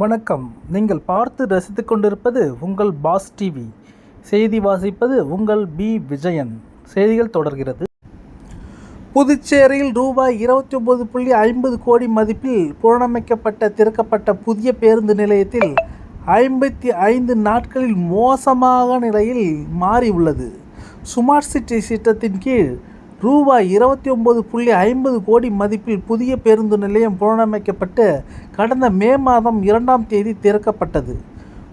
வணக்கம். நீங்கள் பார்த்து ரசித்து கொண்டிருப்பது உங்கள் பாஸ் டிவி. செய்தி வாசிப்பது உங்கள் பி. விஜயன். செய்திகள் தொடர்கிறது. புதுச்சேரியில் ரூபாய் இருபத்தி ஒன்பது புள்ளி ஐம்பது கோடி மதிப்பில் புனரமைக்கப்பட்ட திறக்கப்பட்ட புதிய பேருந்து நிலையத்தில் ஐம்பத்தி ஐந்து நாட்களில் மோசமாக நிலையில் மாறி உள்ளது ஸ்மார்ட் சிட்டி திட்டத்தின் கீழ் ரூபாய் இருபத்தி ஒம்பது புள்ளி ஐம்பது கோடி மதிப்பில் புதிய பேருந்து நிலையம் புனரமைக்கப்பட்டு கடந்த மே மாதம் இரண்டாம் தேதி திறக்கப்பட்டது.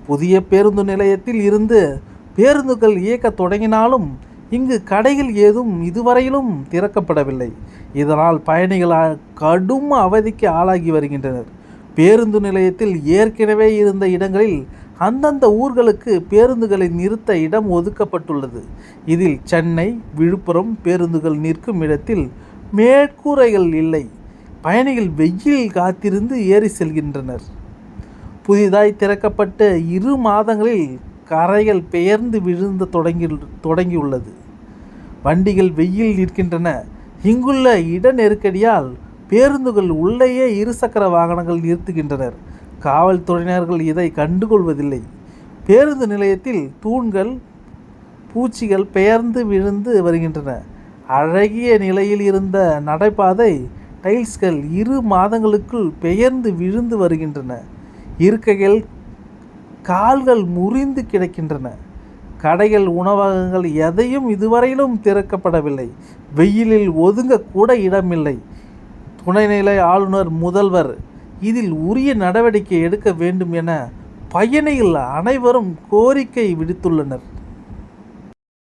புதிய பேருந்து நிலையத்தில் இருந்து பேருந்துகள் இயக்கத் தொடங்கினாலும் இங்கு கடைகள் ஏதும் இதுவரையிலும் திறக்கப்படவில்லை. இதனால் பயணிகள் கடும் அவதிக்கு ஆளாகி வருகின்றனர். பேருந்து நிலையத்தில் ஏற்கனவே இருந்த இடங்களில் அந்தந்த ஊர்களுக்கு பேருந்துகளை நிறுத்த இடம் ஒதுக்கப்பட்டுள்ளது. இதில் சென்னை விழுப்புரம் பேருந்துகள் நிற்கும் இடத்தில் மேற்கூரைகள் இல்லை. பயணிகள் வெயிலில் காத்திருந்து ஏறி செல்கின்றனர். புதிதாய் திறக்கப்பட்ட இரு மாதங்களில் கரைகள் பெயர்ந்து விழுந்து தொடங்கி தொடங்கியுள்ளது. வண்டிகள் வெயில் நிற்கின்றன. இங்குள்ள இட நெருக்கடியால் பேருந்துகள் உள்ளேயே இருசக்கர வாகனங்கள் நிறுத்துகின்றனர். காவல்துறையினர்கள் இதை கண்டுகொள்வதில்லை. பேருந்து நிலையத்தில் தூண்கள் பூச்சிகள் பெயர்ந்து விழுந்து வருகின்றன. அழகிய நிலையில் இருந்த நடைபாதை டைல்ஸ்கள் இரு மாதங்களுக்குள் பெயர்ந்து விழுந்து வருகின்றன. இருக்கைகள் கால்கள் முறிந்து கிடக்கின்றன. கடைகள் உணவகங்கள் எதையும் இதுவரையிலும் திறக்கப்படவில்லை. வெயிலில் ஒதுங்க கூட இடமில்லை. துணைநிலை ஆளுநர் முதல்வர் இதில் உரிய நடவடிக்கை எடுக்க வேண்டும் என பயணிகள் அனைவரும் கோரிக்கை விடுத்துள்ளனர்.